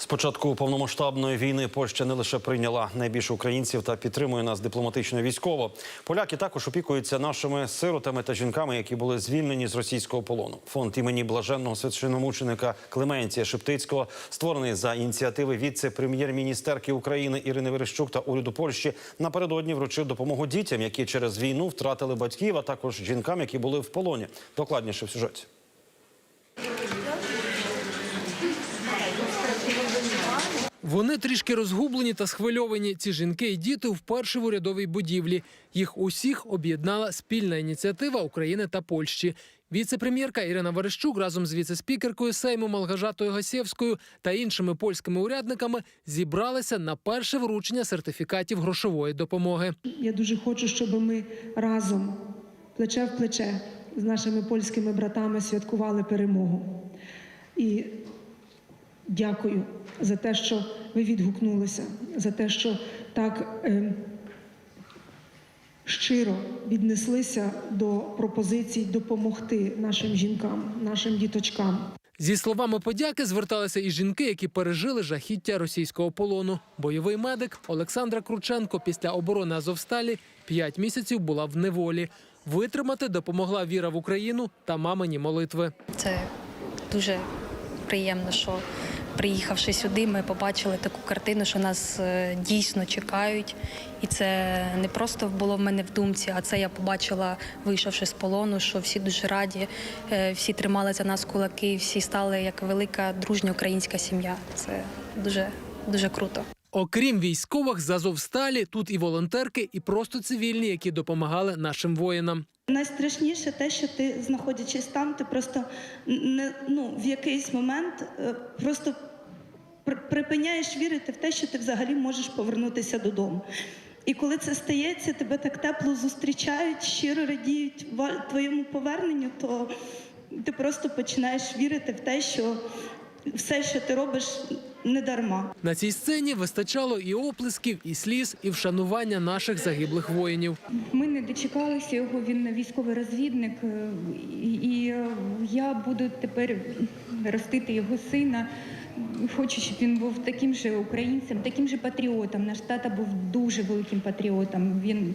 З початку повномасштабної війни Польща не лише прийняла найбільше українців та підтримує нас дипломатично військово. Поляки також опікуються нашими сиротами та жінками, які були звільнені з російського полону. Фонд імені блаженного священномученика Клементія Шептицького, створений за ініціативи віце-прем'єр-міністерки України Ірини Верещук та уряду Польщі, напередодні вручив допомогу дітям, які через війну втратили батьків, а також жінкам, які були в полоні. Докладніше в сюжеті. Вони трішки розгублені та схвильовані. Ці жінки і діти вперше в урядовій будівлі. Їх усіх об'єднала спільна ініціатива України та Польщі. Віце-прем'єрка Ірина Верещук разом з віце-спікеркою Сейму Малгажатою Гасєвською та іншими польськими урядниками зібралися на перше вручення сертифікатів грошової допомоги. Я дуже хочу, щоб ми разом, плече в плече, з нашими польськими братами святкували перемогу. І дякую за те, що ви відгукнулися, за те, що так е, щиро віднеслися до пропозицій допомогти нашим жінкам, нашим діточкам. Зі словами подяки зверталися і жінки, які пережили жахіття російського полону. Бойовий медик Олександра Крученко після оборони Азовсталі п'ять місяців була в неволі. Витримати допомогла віра в Україну та мамині молитви. Це дуже приємно, що приїхавши сюди, ми побачили таку картину, що нас е, дійсно чекають. І це не просто було в мене в думці, а це я побачила, вийшовши з полону, що всі дуже раді, е, всі тримали за нас кулаки, всі стали як велика дружня українська сім'я. Це дуже дуже круто. Окрім військових з Азовсталі, тут і волонтерки, і просто цивільні, які допомагали нашим воїнам. Найстрашніше те, що ти, знаходячись там, ти просто не ну в якийсь момент е, просто припиняєш вірити в те, що ти взагалі можеш повернутися додому. І коли це стається, тебе так тепло зустрічають, щиро радіють ва- твоєму поверненню, то ти просто починаєш вірити в те, що все, що ти робиш, не дарма. На цій сцені вистачало і оплесків, і сліз, і вшанування наших загиблих воїнів. Ми не дочекалися його. Він військовий розвідник, е, і, і е, я буду тепер ростити його сина. Хочу, щоб він був таким же українцем, таким же патріотом. Наш тата був дуже великим патріотом. Він,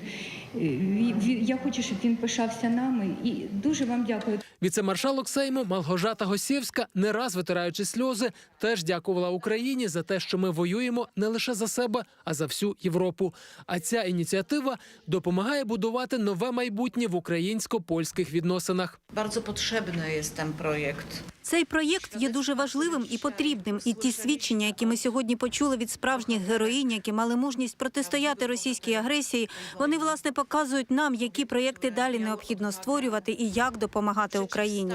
е, він- я хочу, щоб він пишався нами. І дуже вам дякую. Віцемаршалок Сейму Малгожата Госєвська, не раз витираючи сльози, теж дякувала Україні за те, що ми воюємо не лише за себе, а за всю Європу. А ця ініціатива допомагає будувати нове майбутнє в українсько-польських відносинах. Bardzo potrzebny jest ten projekt. Цей проєкт є дуже важливим і потрібним. І ті свідчення, які ми сьогодні почули від справжніх героїнь, які мали мужність протистояти російській агресії, вони власне показують нам, які проєкти далі необхідно створювати і як допомагати Україні.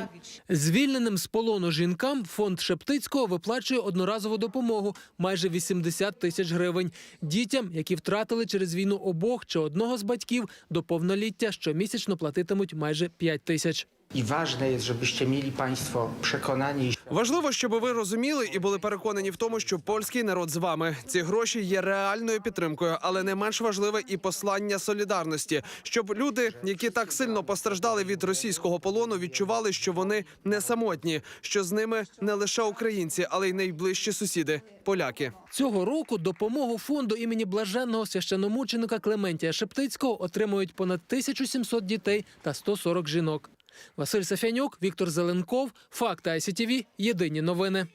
Звільненим з полону жінкам фонд Шептицького виплачує одноразову допомогу майже 80 тисяч гривень. Дітям, які втратили через війну обох чи одного з батьків, до повноліття щомісячно платитимуть майже 5 тисяч. I ważne jest, żebyście mieli Państwo przekonanie Важливо, щоб ви розуміли і були переконані в тому, що польський народ з вами. Ці гроші є реальною підтримкою, але не менш важливе і послання солідарності, щоб люди, які так сильно постраждали від російського полону, відчували, що вони не самотні, що з ними не лише українці, але й найближчі сусіди поляки. Цього року допомогу фонду імені блаженного священомученика Клементія Шептицького отримують понад 1700 дітей та 140 жінок. Василь Сафянюк, Віктор Зеленков, Факти ICTV, Єдині новини.